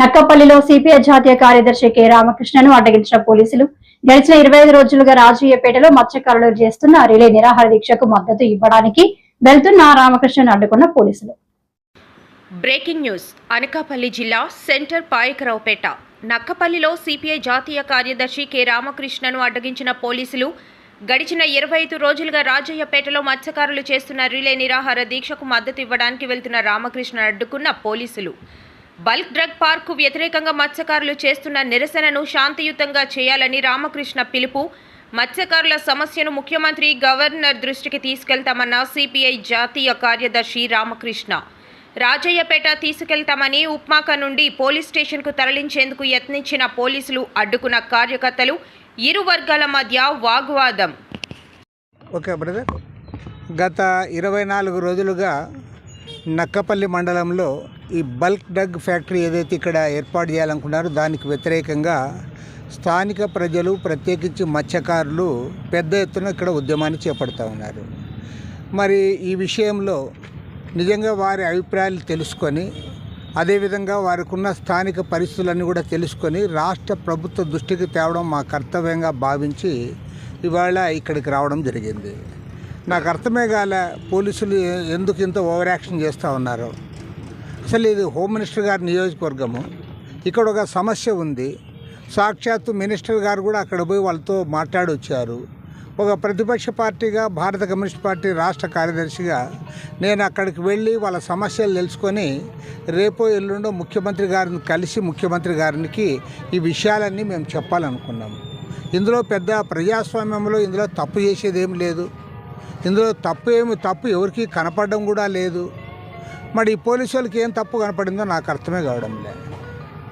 నక్కపల్లిలో CPI జాతీయ కార్యదర్శి K రామకృష్ణను అడ్డగించిన పోలీసులు. గడిచిన ఇరవై ఐదు రోజులుగా రాజయ్యపేటలో మత్స్యకారులు చేస్తున్న రిలే నిరాహార దీక్షకు మద్దతు ఇవ్వడానికి వెళ్తున్న రామకృష్ణను అడ్డుకున్న పోలీసులు. Breaking news. అనకాపల్లి జిల్లా సెంటర్ పాయకరావుపేట. నక్కపల్లిలో సిపిఐ జాతీయ కార్యదర్శి కె రామకృష్ణను అడ్డగించిన పోలీసులు. గడిచిన ఇరవై ఐదు రోజులుగా రాజయ్యపేటలో మత్స్యకారులు చేస్తున్న రిలే నిరాహార దీక్షకు మద్దతు ఇవ్వడానికి వెళ్తున్న రామకృష్ణ అడ్డుకున్న పోలీసులు. బల్క్ డ్రగ్ పార్కు వ్యతిరేకంగా మత్స్యకారులు చేస్తున్న నిరసనను శాంతియుతంగా చేయాలని రామకృష్ణ పిలుపు. మత్స్యకారుల సమస్యను ముఖ్యమంత్రి గవర్నర్ దృష్టికి తీసుకెళ్తామన్న సిపిఐ జాతీయ కార్యదర్శి రామకృష్ణ. రాజయ్యపేట తీసుకెళ్తామని ఉప్మాక నుండి పోలీస్ స్టేషన్కు తరలించేందుకు యత్నించిన పోలీసులు అడ్డుకున్న కార్యకర్తలు ఇరు వర్గాల మధ్య వాగ్వాదం. Okay brother. గత ఇరవై నాలుగు రోజులుగా నక్కపల్లి మండలంలో ఈ బల్క్ డ్రగ్ ఫ్యాక్టరీ ఏదైతే ఇక్కడ ఏర్పాటు చేయాలనుకున్నారో దానికి వ్యతిరేకంగా స్థానిక ప్రజలు ప్రత్యేకించి మత్స్యకారులు పెద్ద ఎత్తున ఇక్కడ ఉద్యమాన్ని చేపడుతూ ఉన్నారు. మరి ఈ విషయంలో నిజంగా వారి అభిప్రాయాలు తెలుసుకొని అదేవిధంగా వారికి ఉన్న స్థానిక పరిస్థితులన్నీ కూడా తెలుసుకొని రాష్ట్ర ప్రభుత్వ దృష్టికి తేవడం మా కర్తవ్యంగా భావించి ఇవాళ ఇక్కడికి రావడం జరిగింది. నాకు అర్థమే కాల పోలీసులు ఎందుకు ఇంత ఓవర్ యాక్షన్ చేస్తూ ఉన్నారు. అసలు ఇది హోమ్ మినిస్టర్ గారి నియోజకవర్గము. ఇక్కడ ఒక సమస్య ఉంది. సాక్షాత్తు మినిస్టర్ గారు కూడా అక్కడ పోయి వాళ్ళతో మాట్లాడి వచ్చారు ఒక ప్రతిపక్ష పార్టీగా భారత కమ్యూనిస్ట్ పార్టీ రాష్ట్ర కార్యదర్శిగా నేను అక్కడికి వెళ్ళి వాళ్ళ సమస్యలు తెలుసుకొని రేపో ఎల్లుండో ముఖ్యమంత్రి గారిని కలిసి ముఖ్యమంత్రి గారికి ఈ విషయాలన్నీ మేము చెప్పాలనుకున్నాము ఇందులో పెద్ద ప్రజాస్వామ్యంలో ఇందులో తప్పు చేసేది లేదు. ఇందులో తప్పు ఏమి తప్పు ఎవరికి కనపడడం కూడా లేదు. మరి ఈ పోలీసు వాళ్ళకి ఏం తప్పు కనపడిందో నాకు అర్థమే కావడం లేదు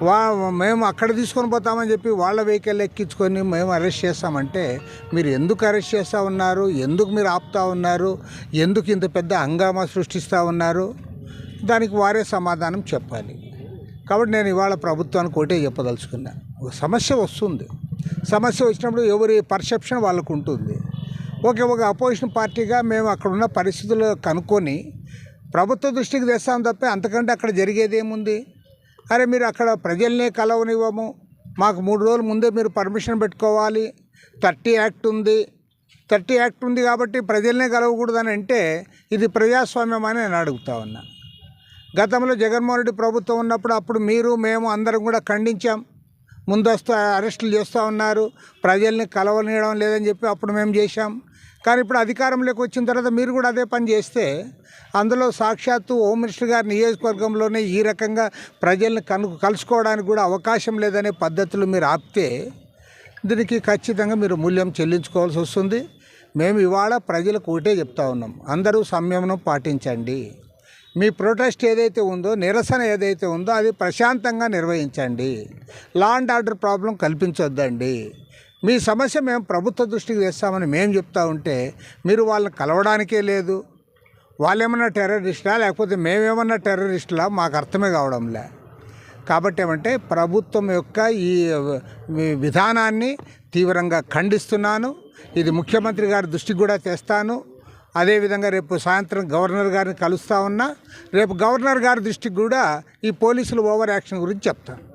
వా మేము అక్కడ తీసుకొని పోతామని చెప్పి వాళ్ళ వెహికల్ ఎక్కించుకొని మేము అరెస్ట్ చేస్తామంటే మీరు ఎందుకు అరెస్ట్ చేస్తూ ఉన్నారు? ఎందుకు మీరు ఆపుతా ఉన్నారు? ఎందుకు ఇంత పెద్ద హంగామా సృష్టిస్తూ ఉన్నారు? దానికి వారే సమాధానం చెప్పాలి. కాబట్టి నేను ఇవాళ ప్రభుత్వానికి ఒకటే చెప్పదలుచుకున్నాను ఒక సమస్య వస్తుంది. సమస్య వచ్చినప్పుడు ఎవరి పర్సెప్షన్ వాళ్ళకు ఉంటుంది ఓకే ఒక అపోజిషన్ పార్టీగా మేము అక్కడ ఉన్న పరిస్థితులు కనుక్కొని ప్రభుత్వ దృష్టికి తెస్తాం తప్పే అంతకంటే అక్కడ జరిగేది ఏముంది? అరే మీరు అక్కడ ప్రజల్నే కలవనివ్వము. మాకు మూడు రోజుల ముందే మీరు పర్మిషన్ పెట్టుకోవాలి. థర్టీ యాక్ట్ ఉంది. థర్టీ యాక్ట్ ఉంది కాబట్టి ప్రజల్నే కలవకూడదని అంటే ఇది ప్రజాస్వామ్యం అని నేను అడుగుతా ఉన్నా. గతంలో జగన్మోహన్ రెడ్డి ప్రభుత్వం ఉన్నప్పుడు అప్పుడు మీరు మేము అందరం కూడా ఖండించాం. ముందస్తు అరెస్టులు చేస్తూ ఉన్నారు. ప్రజల్ని కలవనీయడం లేదని చెప్పి అప్పుడు మేము చేశాం. కానీ ఇప్పుడు అధికారంలోకి వచ్చిన తర్వాత మీరు కూడా అదే పని చేస్తే అందులో సాక్షాత్తు హోమ్ మినిస్టర్ గారి నియోజకవర్గంలోనే ఈ రకంగా ప్రజల్ని కను కలుసుకోవడానికి కూడా అవకాశం లేదనే పద్ధతులు మీరు ఆపితే దీనికి ఖచ్చితంగా మీరు మూల్యం చెల్లించుకోవాల్సి వస్తుంది. మేము ఇవాళ ప్రజలకు ఒకటే చెప్తా ఉన్నాం. అందరూ సంయమనం పాటించండి. మీ ప్రొటెస్ట్ ఏదైతే ఉందో నిరసన ఏదైతే ఉందో అది ప్రశాంతంగా నిర్వహించండి. లా అండ్ ఆర్డర్ ప్రాబ్లం కల్పించొద్దండి. మీ సమస్య మేము ప్రభుత్వ దృష్టికి తెస్తామని మేము చెప్తా ఉంటే మీరు వాళ్ళని కలవడానికే లేదు. వాళ్ళేమన్నా టెర్రరిస్టులా? లేకపోతే మేమేమన్నా టెర్రరిస్టులా? మాకు అర్థమే కావడంలే. కాబట్టి ఏమంటే ప్రభుత్వం యొక్క ఈ విధానాన్ని తీవ్రంగా ఖండిస్తున్నాను. ఇది ముఖ్యమంత్రి గారి దృష్టికి కూడా తెస్తాను. అదేవిధంగా రేపు సాయంత్రం గవర్నర్ గారిని కలుస్తా ఉన్నా రేపు గవర్నర్ గారి దృష్టికి కూడా ఈ పోలీసులు ఓవర్ యాక్షన్ గురించి చెప్తాను